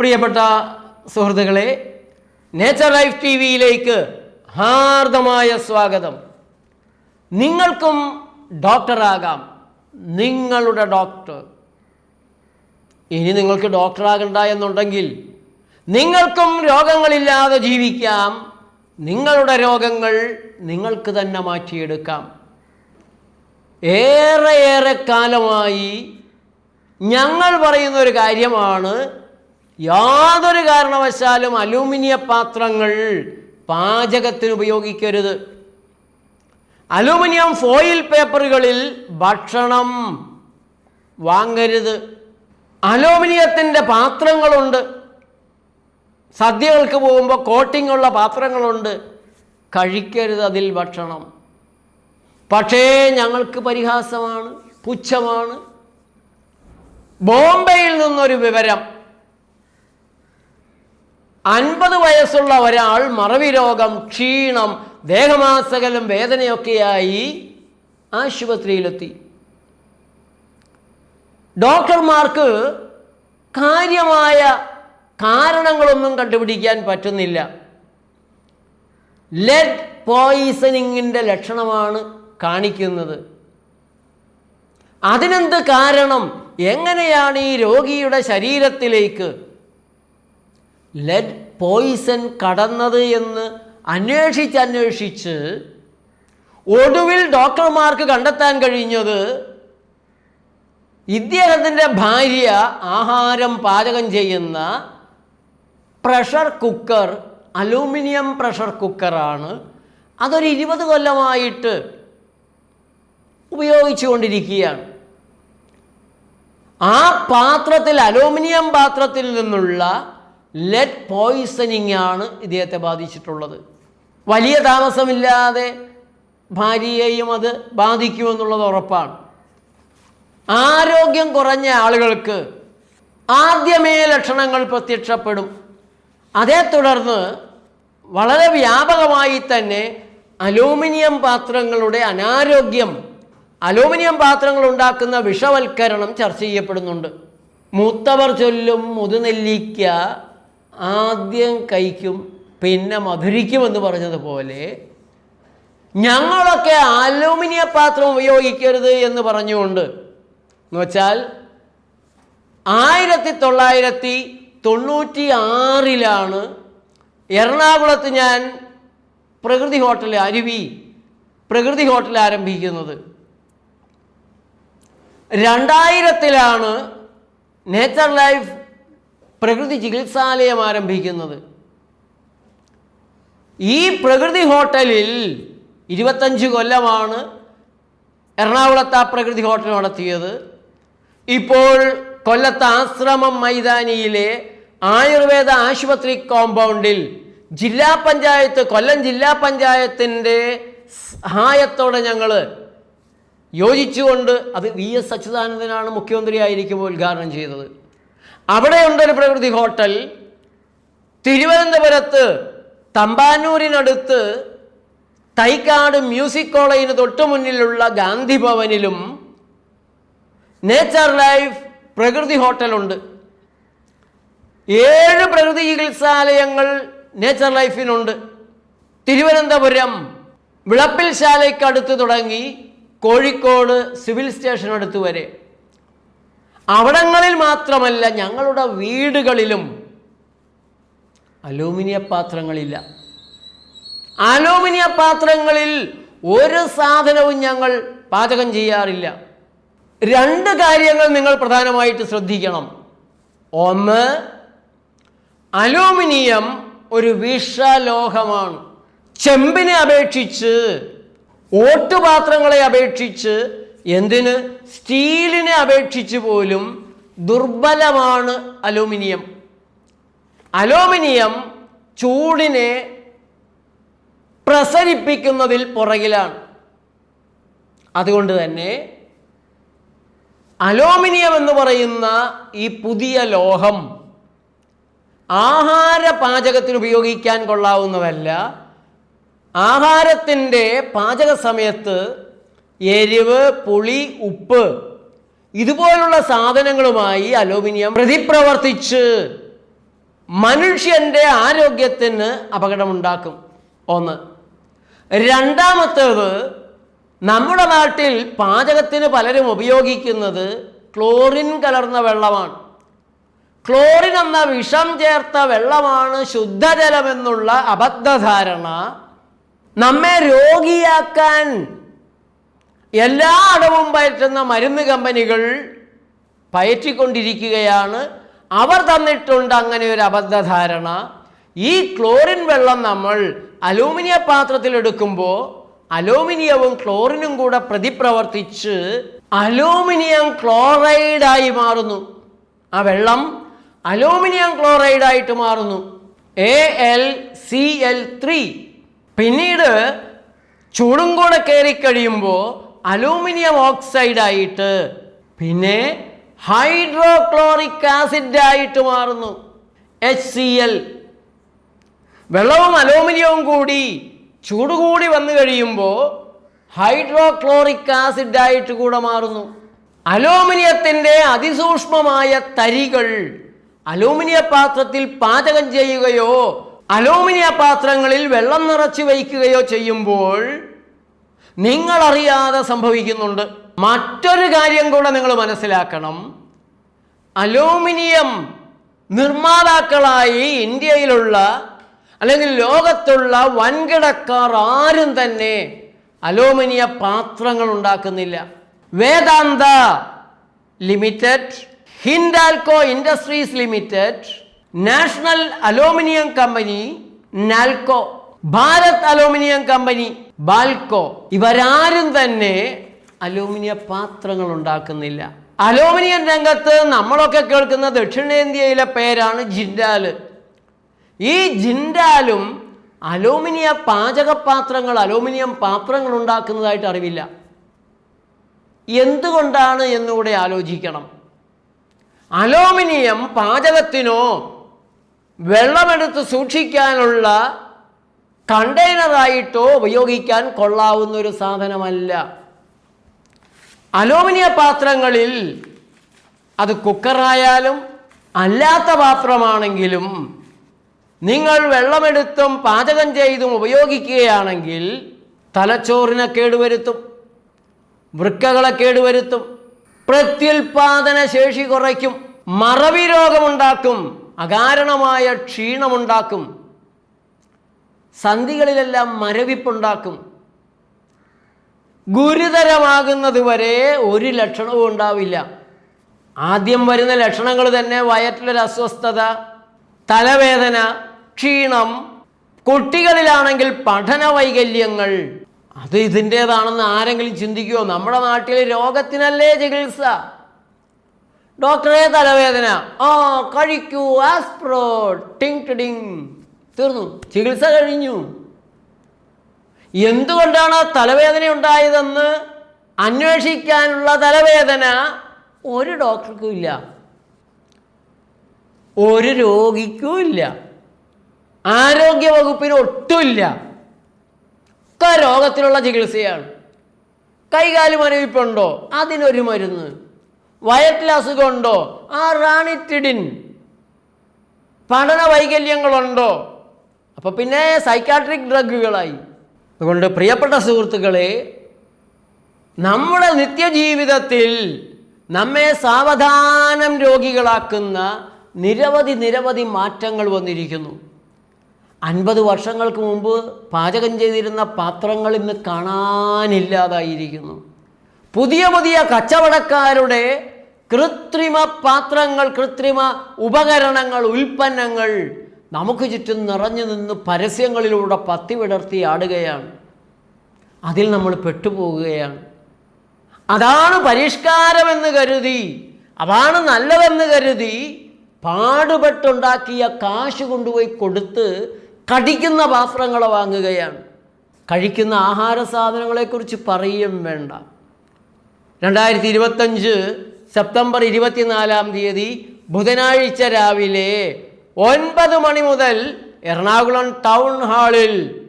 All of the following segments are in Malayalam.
പ്രിയപ്പെട്ട സുഹൃത്തുക്കളെ നേച്ചർ ലൈഫ് ടി വിയിലേക്ക് ഹാർദമായ സ്വാഗതം. നിങ്ങൾക്കും ഡോക്ടറാകാം. നിങ്ങളുടെ ഡോക്ടർ. ഇനി നിങ്ങൾക്ക് ഡോക്ടറാകണ്ട എന്നുണ്ടെങ്കിൽ നിങ്ങൾക്കും രോഗങ്ങളില്ലാതെ ജീവിക്കാം. നിങ്ങളുടെ രോഗങ്ങൾ നിങ്ങൾക്ക് തന്നെ മാറ്റിയെടുക്കാം. ഏറെ ഏറെ കാലമായി ഞങ്ങൾ പറയുന്ന ഒരു കാര്യമാണ് യാതൊരു കാരണവശാലും അലൂമിനിയ പാത്രങ്ങൾ പാചകത്തിന് ഉപയോഗിക്കരുത്. അലൂമിനിയം ഫോയിൽ പേപ്പറുകളിൽ ഭക്ഷണം വാങ്ങരുത്. അലൂമിനിയത്തിന്റെ പാത്രങ്ങളുണ്ട്. സദ്യകൾക്ക് പോകുമ്പോൾ കോട്ടിംഗ് ഉള്ള പാത്രങ്ങളുണ്ട്. കഴിക്കരുത് അതിൽ ഭക്ഷണം. പക്ഷേ ഞങ്ങൾക്ക് പരിഹാസമാണ് പുച്ഛമാണ്. ബോംബെയിൽ നിന്നൊരു വിവരം. അൻപത് വയസ്സുള്ള ഒരാൾ മറവി രോഗം ക്ഷീണം ദേഹമാസകലം വേദനയൊക്കെയായി ആശുപത്രിയിലെത്തി. ഡോക്ടർമാർക്ക് കാര്യമായ കാരണങ്ങളൊന്നും കണ്ടുപിടിക്കാൻ പറ്റുന്നില്ല. ലെഡ് പോയിസണിങ്ങിന്റെ ലക്ഷണമാണ് കാണിക്കുന്നത്. അതിനെന്ത് കാരണം? എങ്ങനെയാണ് ഈ രോഗിയുടെ ശരീരത്തിലേക്ക് ലെഡ് പോയിസൺ കടന്നത് എന്ന് അന്വേഷിച്ച് അന്വേഷിച്ച് ഒടുവിൽ ഡോക്ടർമാർക്ക് കണ്ടെത്താൻ കഴിഞ്ഞത് ഇദ്ദേഹത്തിന്റെ ഭാര്യ ആഹാരം പാചകം ചെയ്യുന്ന പ്രഷർ കുക്കർ അലൂമിനിയം പ്രഷർ കുക്കറാണ് അതൊരു ഇരുപത് കൊല്ലമായിട്ട് ഉപയോഗിച്ചുകൊണ്ടിരിക്കുകയാണ് ആ പാത്രത്തിൽ അലൂമിനിയം പാത്രത്തിൽ നിന്നുള്ള ലെഡ് പോയിസണിങ് ആണ് ഇദ്ദേഹത്തെ ബാധിച്ചിട്ടുള്ളത്. വലിയ താമസമില്ലാതെ ഭാര്യയെയും അത് ബാധിക്കുമെന്നുള്ളത് ഉറപ്പാണ്. ആരോഗ്യം കുറഞ്ഞ ആളുകൾക്ക് ആദ്യമേ ലക്ഷണങ്ങൾ പ്രത്യക്ഷപ്പെടും. അതേ തുടർന്ന് വളരെ വ്യാപകമായി തന്നെ അലൂമിനിയം പാത്രങ്ങളുടെ അനാരോഗ്യം അലൂമിനിയം പാത്രങ്ങൾ ഉണ്ടാക്കുന്ന വിഷവൽക്കരണം ചർച്ച ചെയ്യപ്പെടുന്നുണ്ട്. മൂത്തവർ ചൊല്ലും മുതുനെല്ലിക്ക ആദ്യം കഴിക്കും പിന്നെ മധുരിക്കും എന്ന് പറഞ്ഞതുപോലെ ഞങ്ങളൊക്കെ അലൂമിനിയ പാത്രം ഉപയോഗിക്കരുത് എന്ന് പറഞ്ഞുകൊണ്ട്. എന്ന് വെച്ചാൽ ആയിരത്തി തൊള്ളായിരത്തി തൊണ്ണൂറ്റി ആറിലാണ് എറണാകുളത്ത് ഞാൻ പ്രകൃതി ഹോട്ടൽ അരുവി പ്രകൃതി ഹോട്ടൽ ആരംഭിക്കുന്നത്. രണ്ടായിരത്തിലാണ് നേച്ചർ ലൈഫ് പ്രകൃതി ചികിത്സാലയം ആരംഭിക്കുന്നത്. ഈ പ്രകൃതി ഹോട്ടലിൽ ഇരുപത്തഞ്ച് കൊല്ലമാണ് എറണാകുളത്ത് ആ പ്രകൃതി ഹോട്ടൽ നടത്തിയത്. ഇപ്പോൾ കൊല്ലത്ത് ആശ്രമം മൈതാനിയിലെ ആയുർവേദ ആശുപത്രി കോമ്പൗണ്ടിൽ ജില്ലാ പഞ്ചായത്ത് കൊല്ലം ജില്ലാ പഞ്ചായത്തിന്റെ സഹായത്തോടെ ഞങ്ങൾ യോജിച്ചുകൊണ്ട് അത് വി എസ് അച്യുതാനന്ദനാണ് മുഖ്യമന്ത്രിയായിരിക്കുമ്പോൾ ഉദ്ഘാടനം ചെയ്തത്. അവിടെയുണ്ടൊരു പ്രകൃതി ഹോട്ടൽ. തിരുവനന്തപുരത്ത് തമ്പാനൂരിനടുത്ത് തൈക്കാട് മ്യൂസിക് കോളേജിന് തൊട്ടു മുന്നിലുള്ള ഗാന്ധി ഭവനിലും നേച്ചർ ലൈഫ് പ്രകൃതി ഹോട്ടലുണ്ട്. ഏഴ് പ്രകൃതി ചികിത്സാലയങ്ങൾ നേച്ചർ ലൈഫിനുണ്ട്. തിരുവനന്തപുരം വിളപ്പിൽ ശാലയ്ക്കടുത്ത് തുടങ്ങി കോഴിക്കോട് സിവിൽ സ്റ്റേഷനടുത്ത് വരെ. അവിടങ്ങളിൽ മാത്രമല്ല ഞങ്ങളുടെ വീടുകളിലും അലൂമിനിയ പാത്രങ്ങളില്ല. അലൂമിനിയ പാത്രങ്ങളിൽ ഒരു സാധനവും ഞങ്ങൾ പാചകം ചെയ്യാറില്ല. രണ്ട് കാര്യങ്ങൾ നിങ്ങൾ പ്രധാനമായിട്ട് ശ്രദ്ധിക്കണം. ഒന്ന് അലൂമിനിയം ഒരു വിഷലോഹമാണ്. ചെമ്പിനെ അപേക്ഷിച്ച് ഓട്ടുപാത്രങ്ങളെ അപേക്ഷിച്ച് എന്തിന്? സ്റ്റീലിനെ അപേക്ഷിച്ച് പോലും ദുർബലമാണ് അലൂമിനിയം. അലൂമിനിയം ചൂടിനെ പ്രസരിപ്പിക്കുന്നതിൽ പുറകിലാണ്. അതുകൊണ്ട് തന്നെ അലോമിനിയം എന്ന് പറയുന്ന ഈ പുതിയ ലോഹം ആഹാര പാചകത്തിന് ഉപയോഗിക്കാൻ കൊള്ളാവുന്നതല്ല. ആഹാരത്തിന്റെ പാചക സമയത്ത് എരിവ് പുളി ഉപ്പ്. ഇതുപോലുള്ള സാധനങ്ങളുമായി അലൂമിനിയം പ്രതിപ്രവർത്തിച്ച് മനുഷ്യന്റെ ആരോഗ്യത്തിന് അപകടമുണ്ടാക്കും. ഒന്ന്. രണ്ടാമത്തേത് നമ്മുടെ നാട്ടിൽ പാചകത്തിന് പലരും ഉപയോഗിക്കുന്നത് ക്ലോറിൻ കലർന്ന വെള്ളമാണ്. ക്ലോറിൻ എന്ന വിഷം ചേർത്ത വെള്ളമാണ് ശുദ്ധജലമെന്നുള്ള അബദ്ധധാരണ നമ്മെ രോഗിയാക്കാൻ എല്ലാ അടവും പയറ്റുന്ന മരുന്ന് കമ്പനികൾ പയറ്റിക്കൊണ്ടിരിക്കുകയാണ്. അവർ തന്നിട്ടുണ്ട് അങ്ങനെ ഒരു അബദ്ധധാരണ. ഈ ക്ലോറിൻ വെള്ളം നമ്മൾ അലൂമിനിയ പാത്രത്തിൽ എടുക്കുമ്പോൾ അലൂമിനിയവും ക്ലോറിനും കൂടെ പ്രതിപ്രവർത്തിച്ച് അലൂമിനിയം ക്ലോറൈഡായി മാറുന്നു. ആ വെള്ളം അലൂമിനിയം ക്ലോറൈഡായിട്ട് മാറുന്നു. A L C L three പിന്നീട് ചൂടും കൂടെ കയറി കഴിയുമ്പോൾ അലൂമിനിയം ഓക്സൈഡായിട്ട് പിന്നെ ഹൈഡ്രോക്ലോറിക് ആസിഡ് ആയിട്ട് മാറുന്നു. എച്ച് സി എൽ വെള്ളവും അലൂമിനിയവും കൂടി ചൂട് കൂടി വന്നു കഴിയുമ്പോൾ ഹൈഡ്രോക്ലോറിക് ആസിഡ് ആയിട്ട് കൂടെ മാറുന്നു. അലൂമിനിയത്തിന്റെ അതിസൂക്ഷ്മമായ തരികൾ അലൂമിനിയ പാത്രത്തിൽ പാചകം ചെയ്യുകയോ അലൂമിനിയ പാത്രങ്ങളിൽ വെള്ളം നിറച്ചു വയ്ക്കുകയോ ചെയ്യുമ്പോൾ നിങ്ങളറിയാതെ സംഭവിക്കുന്നുണ്ട്. മറ്റൊരു കാര്യം കൂടെ നിങ്ങൾ മനസ്സിലാക്കണം. അലൂമിനിയം നിർമ്മാതാക്കളായി ഇന്ത്യയിലുള്ള അല്ലെങ്കിൽ ലോകത്തുള്ള വൻകിടക്കാർ ആരും തന്നെ അലൂമിനിയ പാത്രങ്ങൾ ഉണ്ടാക്കുന്നില്ല. Vedanta limited Hindalco industries limited national aluminium company NALCO Bharat aluminium company BALCO. ഇവരാരും തന്നെ അലൂമിനിയ പാത്രങ്ങൾ ഉണ്ടാക്കുന്നില്ല. അലൂമിനിയം രംഗത്ത് നമ്മളൊക്കെ കേൾക്കുന്ന ദക്ഷിണേന്ത്യയിലെ പേരാണ് ജിൻഡാൽ ഈ ജിൻഡാലും അലൂമിനിയ പാചകപാത്രങ്ങൾ അലൂമിനിയം പാത്രങ്ങൾ ഉണ്ടാക്കുന്നതായിട്ട് അറിവില്ല. എന്തുകൊണ്ടാണ് എന്നുകൂടെ ആലോചിക്കണം. അലൂമിനിയം പാചകത്തിനോ വെള്ളമെടുത്ത് സൂക്ഷിക്കാനുള്ള കണ്ടെയ്നറായിട്ടോ ഉപയോഗിക്കാൻ കൊള്ളാവുന്ന ഒരു സാധനമല്ല. അലൂമിനിയ പാത്രങ്ങളിൽ അത് കുക്കറായാലും അല്ലാത്ത പാത്രമാണെങ്കിലും നിങ്ങൾ വെള്ളമെടുത്തും പാചകം ചെയ്തും ഉപയോഗിക്കുകയാണെങ്കിൽ തലച്ചോറിനെ കേടുവരുത്തും വൃക്കകളെ കേടുവരുത്തും പ്രത്യുൽപാദന ശേഷി കുറയ്ക്കും മറവി രോഗമുണ്ടാക്കും അകാരണമായ ക്ഷീണമുണ്ടാക്കും. സന്ധികളിലെല്ലാം മരവിപ്പുണ്ടാക്കും. ഗുരുതരമാകുന്നത് വരെ ഒരു ലക്ഷണവും ഉണ്ടാവില്ല. ആദ്യം വരുന്ന ലക്ഷണങ്ങൾ തന്നെ വയറ്റിലൊരു അസ്വസ്ഥത തലവേദന ക്ഷീണം കുട്ടികളിലാണെങ്കിൽ പഠന വൈകല്യങ്ങൾ. അത് ഇതിന്റേതാണെന്ന് ആരെങ്കിലും ചിന്തിക്കുമോ നമ്മുടെ നാട്ടിൽ രോഗത്തിനല്ലേ ചികിത്സ? ഡോക്ടറെ തലവേദന. ആ കഴിക്കൂ ആസ്പ്രോ ടിങ് ടിങ്. തീർന്നു. ചികിത്സ കഴിഞ്ഞു. എന്തുകൊണ്ടാണ് ആ തലവേദന ഉണ്ടായതെന്ന് അന്വേഷിക്കാനുള്ള തലവേദന ഒരു ഡോക്ടർക്കും ഇല്ല. ഒരു രോഗിക്കും ഇല്ല. ആരോഗ്യ വകുപ്പിന് ഒട്ടുമില്ല ഒക്കെ രോഗത്തിനുള്ള ചികിത്സയാണ്. കൈകാൽ മരവിപ്പുണ്ടോ അതിനൊരു മരുന്ന്. വയറ്റിൽ അസുഖമുണ്ടോ? ആ റാണിറ്റിഡിൻ. പഠന വൈകല്യങ്ങളുണ്ടോ? അപ്പോൾ പിന്നെ സൈക്കാട്രിക് ഡ്രഗുകളായി അതുകൊണ്ട് പ്രിയപ്പെട്ട സുഹൃത്തുക്കളെ നമ്മുടെ നിത്യജീവിതത്തിൽ നമ്മെ സാവധാനം രോഗികളാക്കുന്ന നിരവധി നിരവധി മാറ്റങ്ങൾ വന്നിരിക്കുന്നു. അൻപത് വർഷങ്ങൾക്ക് മുമ്പ് പാചകം ചെയ്തിരുന്ന പാത്രങ്ങൾ ഇന്ന് കാണാനില്ലാതായിരിക്കുന്നു. പുതിയ പുതിയ കച്ചവടക്കാരുടെ കൃത്രിമ പാത്രങ്ങൾ കൃത്രിമ ഉപകരണങ്ങൾ ഉൽപ്പന്നങ്ങൾ നമുക്ക് ചുറ്റും നിറഞ്ഞു നിന്ന് പരസ്യങ്ങളിലൂടെ പത്തി വിടർത്തി ആടുകയാണ്. അതിൽ നമ്മൾ പെട്ടുപോകുകയാണ്. അതാണ് പരിഷ്കാരമെന്ന് കരുതി അതാണ് നല്ലതെന്ന് കരുതി പാടുപെട്ടുണ്ടാക്കിയ കാശ് കൊണ്ടുപോയി കൊടുത്ത് കടിക്കുന്ന പാത്രങ്ങൾ വാങ്ങുകയാണ്. കഴിക്കുന്ന ആഹാര സാധനങ്ങളെക്കുറിച്ച് പറയും വേണ്ട. രണ്ടായിരത്തി ഇരുപത്തഞ്ച് സെപ്റ്റംബർ ഇരുപത്തിനാലാം തീയതി ബുധനാഴ്ച രാവിലെ ഒൻപത് മണി മുതൽ എറണാകുളം ടൗൺ ഹാളിൽ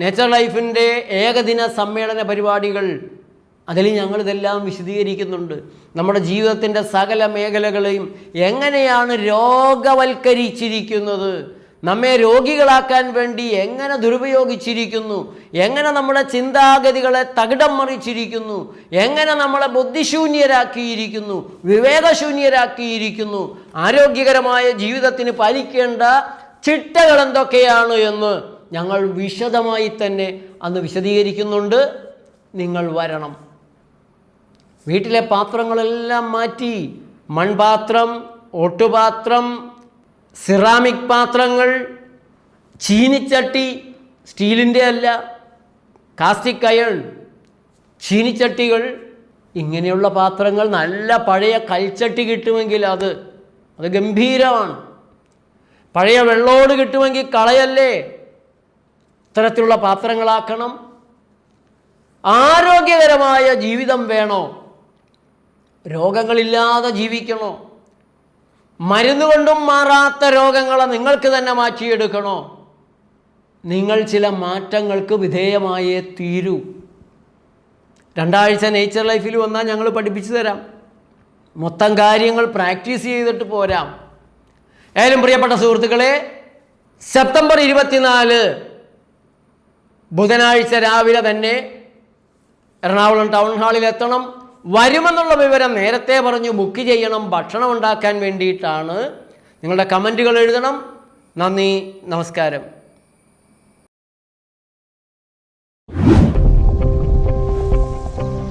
നേച്ചർ ലൈഫിന്റെ ഏകദിന സമ്മേളന പരിപാടികൾ. അതിൽ ഞങ്ങളിതെല്ലാം വിശദീകരിക്കുന്നുണ്ട്. നമ്മുടെ ജീവിതത്തിന്റെ സകല മേഖലകളെയും എങ്ങനെയാണ് രോഗവൽക്കരിച്ചിരിക്കുന്നത്? നമ്മെ രോഗികളാക്കാൻ വേണ്ടി എങ്ങനെ ദുരുപയോഗിച്ചിരിക്കുന്നു? എങ്ങനെ നമ്മുടെ ചിന്താഗതികളെ തകിടം മറിച്ചിരിക്കുന്നു? എങ്ങനെ നമ്മളെ ബുദ്ധിശൂന്യരാക്കിയിരിക്കുന്നു? വിവേകശൂന്യരാക്കിയിരിക്കുന്നു? ആരോഗ്യകരമായ ജീവിതത്തിന് പാലിക്കേണ്ട ചിട്ടകൾ എന്തൊക്കെയാണ് എന്ന് ഞങ്ങൾ വിശദമായി തന്നെ അന്ന് വിശദീകരിക്കുന്നുണ്ട്. നിങ്ങൾ വരണം. വീട്ടിലെ പാത്രങ്ങളെല്ലാം മാറ്റി മൺപാത്രം ഓട്ടുപാത്രം സിറാമിക് പാത്രങ്ങൾ ചീനിച്ചട്ടി സ്റ്റീലിന്റെ അല്ല കാസ്റ്റിക് അയൺ ചീനിച്ചട്ടികൾ ഇങ്ങനെയുള്ള പാത്രങ്ങൾ നല്ല പഴയ കൽച്ചട്ടി കിട്ടുമെങ്കിൽ അത് അത് ഗംഭീരമാണ്. പഴയ വെള്ളോട് കിട്ടുമെങ്കിൽ കളയല്ലേ? ഇത്തരത്തിലുള്ള പാത്രങ്ങളാക്കണം. ആരോഗ്യകരമായ ജീവിതം വേണോ? രോഗങ്ങളില്ലാതെ ജീവിക്കണോ? മരുന്ന് കൊണ്ടും മാറാത്ത രോഗങ്ങളെ നിങ്ങൾക്ക് തന്നെ മാറ്റിയെടുക്കണോ? നിങ്ങൾ ചില മാറ്റങ്ങൾക്ക് വിധേയമായേ തീരൂ. രണ്ടാഴ്ച നേച്ചർ ലൈഫിൽ വന്നാൽ ഞങ്ങൾ പഠിപ്പിച്ചു തരാം. മൊത്തം കാര്യങ്ങൾ പ്രാക്ടീസ് ചെയ്തിട്ട് പോരാം. ഏതായാലും പ്രിയപ്പെട്ട സുഹൃത്തുക്കളെ സെപ്റ്റംബർ ഇരുപത്തിനാല് ബുധനാഴ്ച രാവിലെ തന്നെ എറണാകുളം ടൗൺ ഹാളിൽ എത്തണം. വരുമെന്നുള്ള വിവരം നേരത്തെ പറഞ്ഞു ബുക്ക് ചെയ്യണം ഭക്ഷണം ഉണ്ടാക്കാൻ വേണ്ടിയിട്ടാണ്. നിങ്ങളുടെ കമന്റുകൾ എഴുതണം. നന്ദി നമസ്കാരം.